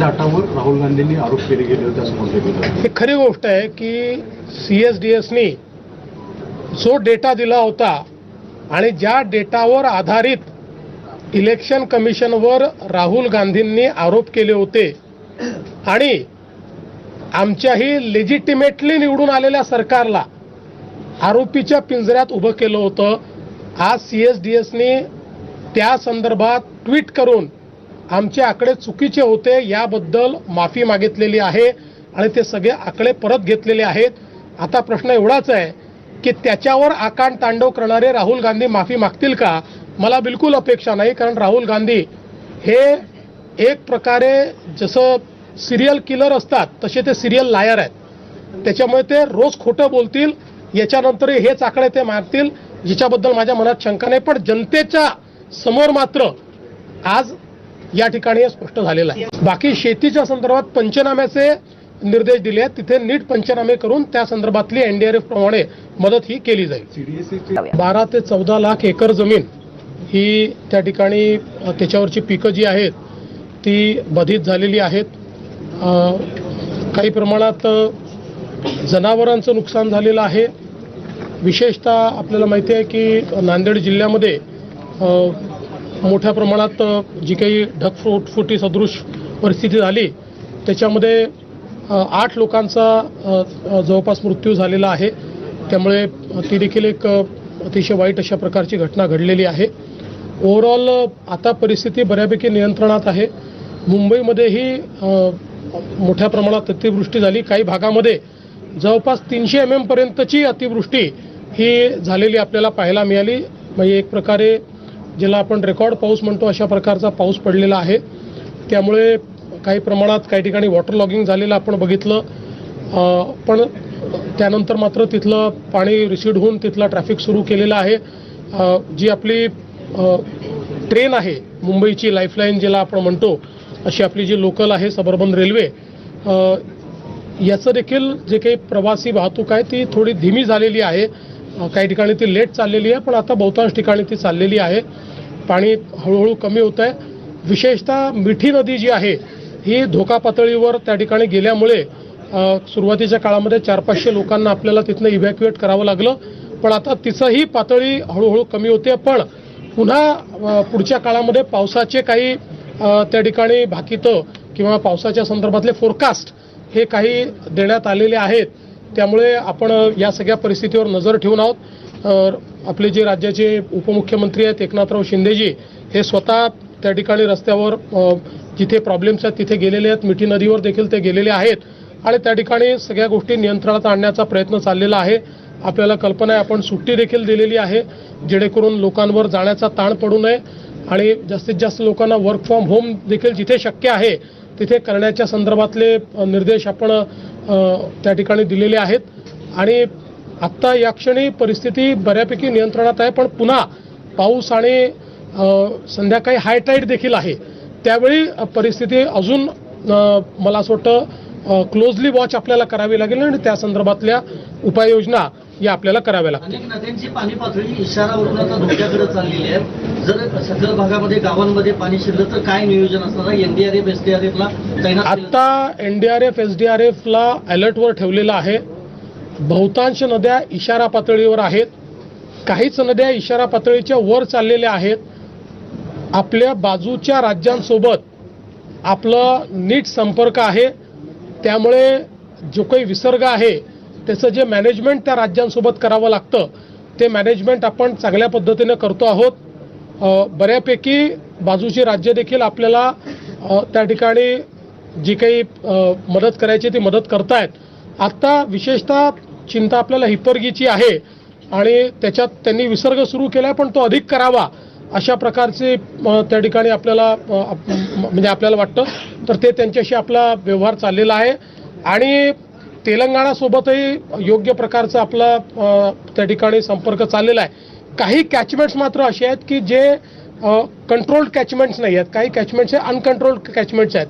डाटावर राहुल गांधींनी आरोप केले गेले होते असं म्हटलं गेलं ही खरी गोष्ट आहे की सी एस डी एसनी जो डेटा दिला होता आणि ज्या डेटावर आधारित इलेक्शन कमिशनवर राहुल गांधींनी आरोप केले होते आणि आमच्याही लेजिटिमेटली निवडून आलेल्या सरकारला आरोपीच्या पिंजऱ्यात उभं केलं होतं आज सी एस डी एसनी त्या संदर्भात ट्विट करून आमचे आकडे चुकीचे होते याबद्दल माफी मागितलेली आहे आणि ते सगळे आकडे परत घेतलेले आहेत. आता प्रश्न एवढाच आहे की त्याच्यावर आकांड तांडव करणारे राहुल गांधी माफी मागतील का? मला बिलकुल अपेक्षा नाही कारण राहुल गांधी हे एक प्रकारे जसं सिरियल किलर असतात तसे ते सिरियल लायर आहेत. त्याच्यामुळे ते रोज खोटं बोलतील याच्यानंतरही हेच आकडे ते मारतील जिच्याबद्दल माझ्या मनात शंका नाही. पण जनतेच्या समोर मात्र आज या ठिकाणी हे स्पष्ट झालेलं आहे. बाकी शेतीच्या संदर्भात पंचनाम्याचे निर्देश दिले आहेत. तिथे नीट पंचनामे करून त्या संदर्भातली एनडीआरएफ प्रमाणे मदत ही केली जाईल. बारा ते चौदा लाख एकर जमीन ही त्या ठिकाणी त्याच्यावरची पिकं जी आहेत ती बाधित झालेली आहेत. काही प्रमाणात जनावरांचं नुकसान झालेलं आहे. विशेषतः आपल्याला माहिती आहे की नांदेड जिल्ह्यामध्ये मोठ्या प्रमाणात जी काही ढगफुटफुटी सदृश परिस्थिती झाली त्याच्यामध्ये आठ लोकांचा जवळपास मृत्यू झालेला आहे. त्यामुळे ती देखील एक अतिशय वाईट अशा प्रकारची घटना घडलेली आहे. ओव्हरऑल आता परिस्थिती बऱ्यापैकी नियंत्रणात आहे. मुंबईमध्येही मोठ्या प्रमाणात अतिवृष्टी झाली. काही भागामध्ये जवळपास तीनशे एम एमपर्यंतची अतिवृष्टी ही झालेली आपल्याला पाहायला मिळाली. म्हणजे एक प्रकारे ज्याला आपण रेकॉर्ड पाऊस म्हणतो अशा प्रकारचा पाऊस पडलेला आहे. त्यामुळे काही प्रमाणात काही ठिकाणी वॉटर लॉगिंग झालेलं आपण बघितलं. पण त्यानंतर मात्र तिथलं पाणी रिसीड होऊन तिथला ट्रॅफिक सुरू केलेला आहे. जी आपली ट्रेन आहे मुंबईची लाईफलाईन ज्याला आपण म्हणतो अशी आपली जी लोकल आहे सबर्बन रेल्वे याचं देखील जे काही प्रवासी वाहतूक आहे ती थोडी धीमी झालेली आहे. काही ठिकाणी ती लेट चाललेली आहे पण आता बहुतांश ठिकाणी ती चाललेली आहे. पाणी हळूहळू कमी होत आहे. विशेषतः मिठी नदी जी आहे ही धोका पातळीवर त्या ठिकाणी गेल्यामुळे सुरुवातीच्या काळामध्ये चार पाचशे लोकांना आपल्याला तिथनं इव्हॅक्युएट करावं लागलं. पण आता तिचंही पातळी हळूहळू कमी होते. पण पुन्हा पुढच्या काळामध्ये पावसाचे काही त्या ठिकाणी भाकितं किंवा पावसाच्या संदर्भातले फोरकास्ट हे काही देण्यात आलेले आहेत. त्यामुळे आपण या सगळ्या परिस्थितीवर नजर ठेवून आहोत. आपले जे राज्याचे उपमुख्यमंत्री आहेत एकनाथराव शिंदेजी हे स्वतः त्या ठिकाणी रस्त्यावर जिथे प्रॉब्लेम्स आहेत तिथे गेलेले आहेत. मिठी नदीवर देखील ते गेलेले आहेत. आणि त्या ठिकाणी सगळ्या गोष्टी नियंत्रणात आणण्याचा प्रयत्न चाललेला आहे. आपल्याला कल्पना आहे आपण सुट्टी देखील दिलेली आहे जेणेकरून लोकांवर जाण्याचा ताण पडू नये. आणि जास्तीत जास्त लोकांना वर्क फ्रॉम होम देखील जिथे शक्य आहे तिथे करण्याच्या संदर्भातले निर्देश आपण त्या ठिकाणी दिलेले आहेत. आणि आत्ता या क्षणी परिस्थिती बऱ्यापैकी नियंत्रणात आहे पण पुन्हा पाऊस आणि संध्याकाळी हायटाईड देखील आहे. त्यावेळी परिस्थिती अजून मला असं वाटतं क्लोजली वॉच आपल्याला करावी लागेल आणि त्या संदर्भातल्या उपाययोजना या आपल्याला कराव्या लागतील. अनेक नद्यांची पाणी पातळी इशारावरून आता धोक्याकडे चाललेली आहे जर सखल भागामध्ये गावांमध्ये पाणी शिरलं तर काय नियोजन असणार आहे? एनडीआरएफ एसडीआरएफ ला तैनात केलं- आत्ता N D R F S D R एफला अलर्टवर ठेवलेलं आहे. बहुतांश नद्या इशारा पातळीवर आहेत. काहीच नद्या इशारा पातळीच्या वर चाललेल्या आहेत. आपल्या बाजूच्या राज्यांसोबत आपलं नीट संपर्क आहे. त्यामुळे जो काही विसर्ग आहे त्याचं जे मॅनेजमेंट त्या राज्यांसोबत करावं लागतं ते मॅनेजमेंट आपण चांगल्या पद्धतीनं करतो आहोत. बऱ्यापैकी बाजूची राज्य देखील आपल्याला त्या ठिकाणी जी काही मदत करायची ती मदत करतायत. आत्ता विशेषतः चिंता आपल्याला हिपर्गीची आहे आणि त्याच्यात त्यांनी विसर्ग सुरू केला पण तो अधिक करावा अशा प्रकारचे त्या ठिकाणी आपल्याला म्हणजे आपल्याला वाटतं. तर ते त्यांच्याशी आपला व्यवहार चाललेला आहे. आणि तेलंगणासोबतही योग्य प्रकारचा आपला त्या ठिकाणी संपर्क चाललेला आहे. काही कॅचमेंट्स मात्र असे आहेत की जे कंट्रोल्ड कॅचमेंट्स नाही आहेत. काही कॅचमेंट्स हे अनकंट्रोल्ड कॅचमेंट्स आहेत.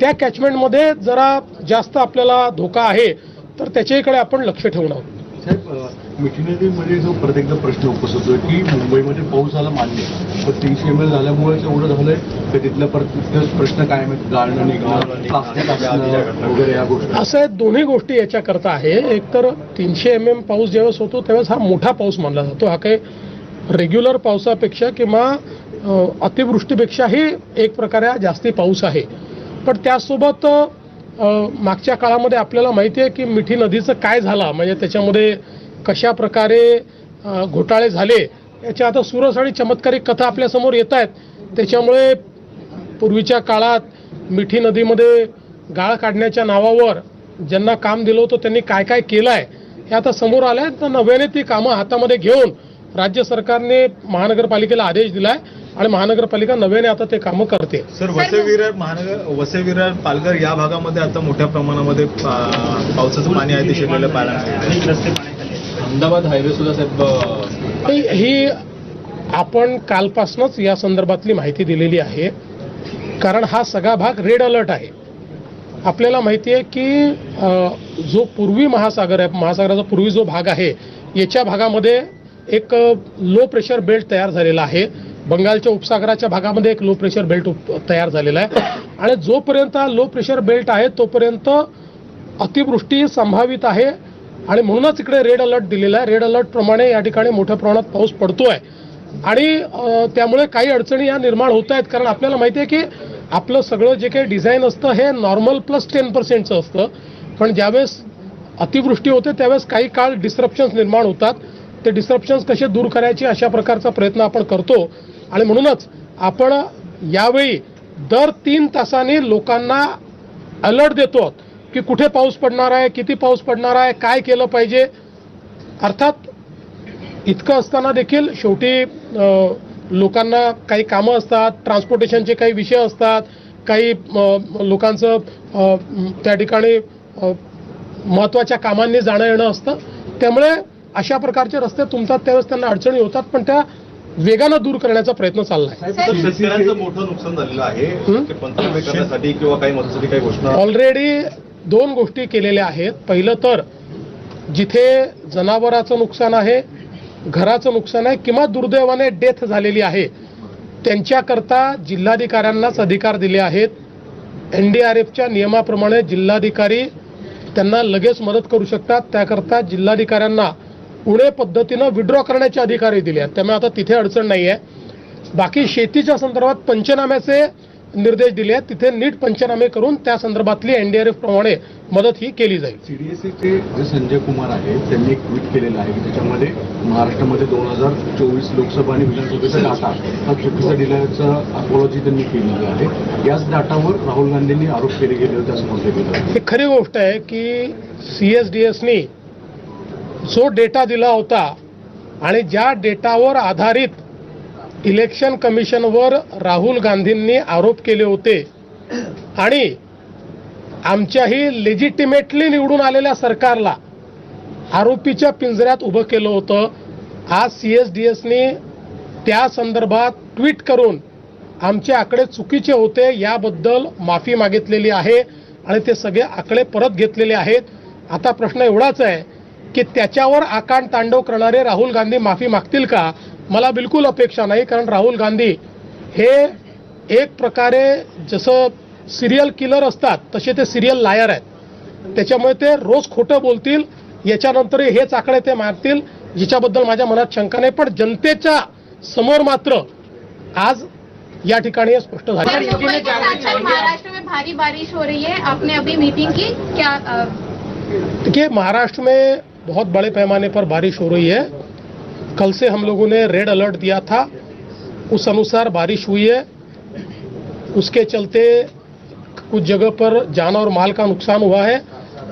त्या कॅचमेंटमध्ये जरा जास्त आपल्याला धोका आहे तर त्याच्याकडे आपण लक्ष ठेवून आहोत. साहेब अ, मिठी नदीमध्ये जो प्रत्येकदा प्रश्न उपस्थित होतो की मुंबईमध्ये पाऊस झाला मान्य. आहे. पण तीनशे एम एल झाल्यामुळे एवढं झालंय की तिथल्या प्रत्येक प्रश्न काय आहेत? गाळणं निघणं प्लास्टिक वगैरे या गोष्टी. असं आहे दोन्ही गोष्टी याच्याकरता आहे. एक तर तीनशे एम एम पाऊस ज्यावेळेस होतो त्यावेळेस हा मोठा पाऊस मानला जातो. हा काही रेग्युलर पावसापेक्षा किंवा अतिवृष्टीपेक्षाही एक प्रकारे हा जास्ती पाऊस आहे. पण त्यासोबत मागच्या काळामध्ये आपल्याला माहिती आहे की मिठी नदीचं काय झालं? म्हणजे त्याच्यामध्ये कशा प्रकारे घोटाळे झाले याच्या आता सुरस आणि चमत्कारिक कथा आपल्यासमोर येत आहेत. त्याच्यामुळे पूर्वीच्या काळात मिठी नदीमध्ये गाळ काढण्याच्या नावावर ज्यांना काम दिलं होतं त्यांनी काय काय केलं आहे हे आता समोर आलं आहे तर नव्याने ती कामं हातामध्ये घेऊन राज्य सरकारने महानगरपालिकेला आदेश दिला आहे आणि महानगरपालिका नव्याने आता ते कामं करते. सर वसई विरार महानगर वसई विरार पालघर या भागामध्ये आता मोठ्या प्रमाणामध्ये पावसाचं पाणी आहे ते शिरलेलं पाहायला अहमदाबाद हायवे सुद्धा साहेब ही आपण कालपासूनच या संदर्भातली माहिती दिलेली आहे. कारण हा सगळा भाग रेड अलर्ट आहे. आपल्याला माहिती आहे की जो पूर्वी महासागर आहे महासागराचा पूर्वी जो भाग आहे याच्या भागामध्ये एक लो प्रेशर बेल्ट तयार झालेला आहे. बंगालच्या उपसागराच्या भागामध्ये एक लो प्रेशर बेल्ट उप- तयार झालेला आहे. आणि जोपर्यंत हा लो प्रेशर बेल्ट आहे तोपर्यंत अतिवृष्टी संभावित आहे. आणि म्हणूनच इकडे रेड अलर्ट दिलेला आहे. रेड अलर्ट प्रमाणे या ठिकाणी मोठ्या प्रमाणात पाऊस पडतो आहे आणि त्यामुळे काही अडचणी या निर्माण होत आहेत. कारण आपल्याला माहिती आहे की आपलं सगळं जे काही डिझाईन असतं हे नॉर्मल प्लस टेन पर्सेंटचं असतं. पण ज्यावेळेस अतिवृष्टी होते त्यावेळेस काही काळ डिस्रप्शन्स निर्माण होतात. ते डिस्रप्शन्स कसे दूर करायचे अशा प्रकारचा प्रयत्न आपण करतो. आणि म्हणूनच आपण यावेळी दर तीन तासांनी लोकांना अलर्ट देतो आहोत. की कुठे पाऊस पडणार आहे किती पाऊस पडणार आहे काय केलं पाहिजे? अर्थात इतकं असताना देखील शेवटी लोकांना काही कामं असतात ट्रान्सपोर्टेशनचे काही विषय असतात काही लोकांचं त्या ठिकाणी महत्त्वाच्या कामांनी जाणं येणं असतं. त्यामुळे अशा प्रकारचे रस्ते तुंबतात त्यावेळेस त्यांना अडचणी होतात पण त्या वेगानं दूर करण्याचा प्रयत्न चालला आहे तर शेतकऱ्यांचं मोठं नुकसान झालेलं आहे? ते पंचनामे करण्यासाठी किंवा काही मदतीसाठी काही घोषणा ऑलरेडी दोन गोष्टी केलेल्या आहेत. पहिलं तर जिथे जनावराचं नुकसान आहे घराचं नुकसान आहे किंवा दुर्दैवाने डेथ झालेली आहे त्यांच्याकरता जिल्हाधिकाऱ्यांनाच अधिकार दिले आहेत. एन डी आर एफच्या नियमाप्रमाणे जिल्हाधिकारी त्यांना लगेच मदत करू शकतात. त्याकरता जिल्हाधिकाऱ्यांना उणे पद्धतीनं विड्रॉ करण्याचे अधिकारही दिले आहेत. त्यामुळे आता तिथे अडचण नाही आहे बाकी शेतीच्या संदर्भात पंचनाम्याचे निर्देश दिले आहेत. तिथे नीट पंचनामे करून त्या संदर्भातली एनडीआरएफ प्रमाणे मदत ही केली जाईल. सीडीएसचे जे संजय कुमार आहेत त्यांनी एक ट्विट केलेलं आहे की त्याच्यामध्ये महाराष्ट्रामध्ये दोन हजार चोवीस लोकसभा आणि विधानसभेचा डाटा हा चुकीचा दिल्याचं अपॉलॉजी त्यांनी केलेली आहे. याच डाटावर राहुल गांधींनी आरोप केले गेले होते असं म्हटलं गेलं ही खरी गोष्ट आहे की सी एस डी एसनी जो डेटा दिला होता आणि ज्या डेटावर आधारित इलेक्शन कमिशनवर राहुल गांधींनी आरोप केले होते. आणि आमच्याही लेजिटिमेटली निवडून आलेल्या सरकारला आरोपीच्या पिंजऱ्यात उभं केलं होतं. आज सी एस डी एसनी त्या संदर्भात ट्विट करून आमचे आकडे चुकीचे होते याबद्दल माफी मागितलेली आहे आणि ते सगळे आकडे परत घेतलेले आहेत. आता प्रश्न एवढाच आहे की त्याच्यावर आकांड तांडव करणारे राहुल गांधी माफी मागतील का? मला बिलकुल अपेक्षा नाही कारण राहुल गांधी हे एक प्रकारे जसं सिरियल किलर असतात तसे ते सिरियल लायर आहेत. त्याच्यामुळे ते रोज खोटं बोलतील याच्यानंतरही हेच आकडे ते मारतील जिच्याबद्दल माझ्या मनात शंका नाही पण जनतेच्या समोर मात्र आज या ठिकाणी हे स्पष्ट झाले. महाराष्ट्र में भारी बारिश हो रही है आपने अभी मीटिंग की? क्या देखिए महाराष्ट्र में बहुत बड़े पैमाने पर बारिश हो रही है। कल से हम लोगों ने रेड अलर्ट दिया था। उस अनुसार बारिश हुई है। उसके चलते कुछ जगह पर जान और माल का नुकसान हुआ है।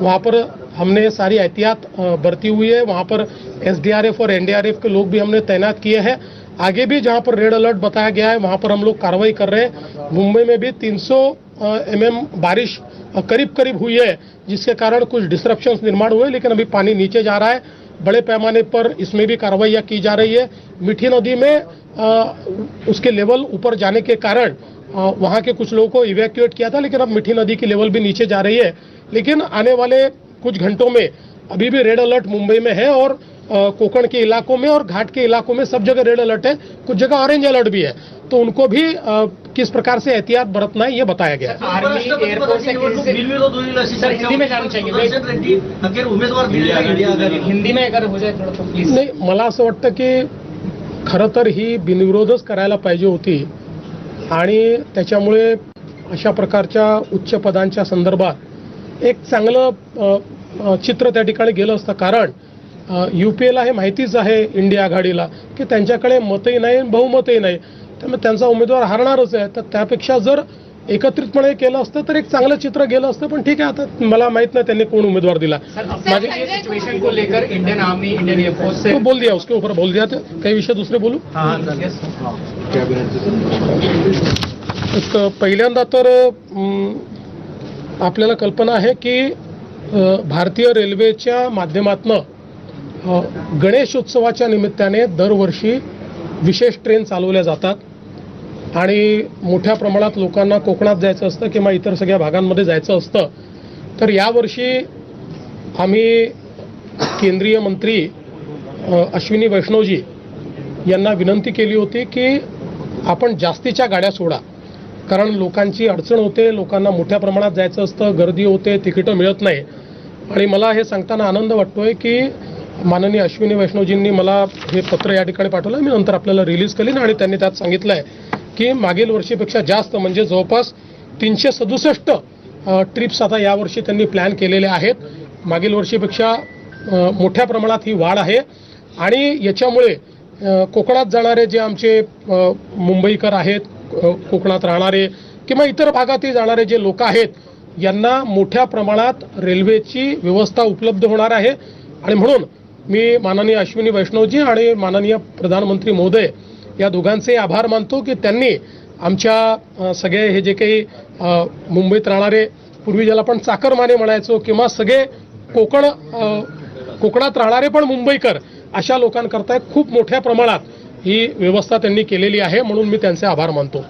वहाँ पर हमने सारी एहतियात बरती हुई है। वहाँ पर एसडीआरएफ और एनडीआरएफ के लोग भी हमने तैनात किए हैं। आगे भी जहाँ पर रेड अलर्ट बताया गया है, वहाँ पर हम लोग कार्रवाई कर रहे हैं। मुंबई में भी 300 सौ एमएम बारिश करीब करीब हुई है, जिसके कारण कुछ डिस्ट्रप्शन निर्माण हुए, लेकिन अभी पानी नीचे जा रहा है। बड़े पैमाने पर इसमें भी कार्रवाइयाँ की जा रही है। मीठी नदी में अ, उसके लेवल ऊपर जाने के कारण वहाँ के कुछ लोगों को इवैक्यूएट किया था लेकिन अब मीठी नदी की लेवल भी नीचे जा रही है। लेकिन आने वाले कुछ घंटों में अभी भी रेड अलर्ट मुंबई में है और कोकण के इलाकों में और घाट के इलाकों में सब जगह रेड अलर्ट है। कुछ जगह ऑरेंज अलर्ट भी है। तो उनको भी किस प्रकार से एहतियात बरतना है ये बताया गया। है हिंदी में अगर हो जाए थोड़ा तो प्लीज नाही मला असं वाटतं की खरं तर ही बिनविरोधच करायला पाहिजे होती आणि त्याच्यामुळे अशा प्रकारच्या उच्च पदांच्या संदर्भात एक चांगलं चित्र त्या ठिकाणी गेलं असतं. कारण यू पी एला हे माहितीच आहे इंडिया आघाडीला की त्यांच्याकडे मतही नाही बहुमतही नाही. त्यामुळे त्यांचा उमेदवार हारणारच आहे. तर त्यापेक्षा जर एकत्रितपणे केलं असतं तर एक चांगलं चित्र गेलं असतं. पण ठीक आहे आता मला माहीत नाही त्यांनी कोण उमेदवार दिला. माझे संजय सिचुएशन को लेकर Indian army Indian air force से तो बोल दिया उसके ऊपर बोल दिया तो काही विषय दुसरे बोलू? पहिल्यांदा तर आपल्याला कल्पना आहे की भारतीय रेल्वेच्या माध्यमातनं गणेशोत्सवाच्या निमित्ताने दरवर्षी विशेष ट्रेन चालवल्या जातात. आणि मोठ्या प्रमाणात लोकांना कोकणात जायचं असतं किंवा इतर सगळ्या भागांमध्ये जायचं असतं. तर यावर्षी आम्ही केंद्रीय मंत्री अश्विनी वैष्णवजी यांना विनंती केली होती की आपण जास्तीच्या गाड्या सोडा. कारण लोकांची अडचण होते लोकांना मोठ्या प्रमाणात जायचं असतं गर्दी होते तिकीटं मिळत नाही. आणि मला हे सांगताना आनंद वाटतोय की माननीय अश्विनी वैष्णवजींनी मला हे पत्र या ठिकाणी पाठवलं. मी नंतर आपल्याला रिलीज करीन आणि त्यांनी त्यात सांगितलं आहे की मागील वर्षीपेक्षा जास्त म्हणजे जवळपास तीनशे सदुसष्ट ट्रिप्स आता यावर्षी त्यांनी प्लॅन केलेले आहेत. मागील वर्षीपेक्षा मोठ्या प्रमाणात ही वाढ आहे. आणि याच्यामुळे कोकणात जाणारे जे आमचे मुंबईकर आहेत कोकणात राहणारे किंवा इतर भागातही जाणारे जे लोक आहेत यांना मोठ्या प्रमाणात रेल्वेची व्यवस्था उपलब्ध होणार आहे. आणि म्हणून मी माननीय अश्विनी वैष्णवजी आणि माननीय प्रधानमंत्री महोदय या दोघांचे आभार मानतो की त्यांनी आमच्या सगळे हे जे काही मुंबईत राहणारे पूर्वी ज्याला आपण चाकरमाने म्हणायचो किंवा सगळे कोकण कोकणात राहणारे पण मुंबईकर अशा लोकांकरता खूप मोठ्या प्रमाणात ही व्यवस्था त्यांनी केलेली आहे म्हणून मी त्यांचे आभार मानतो.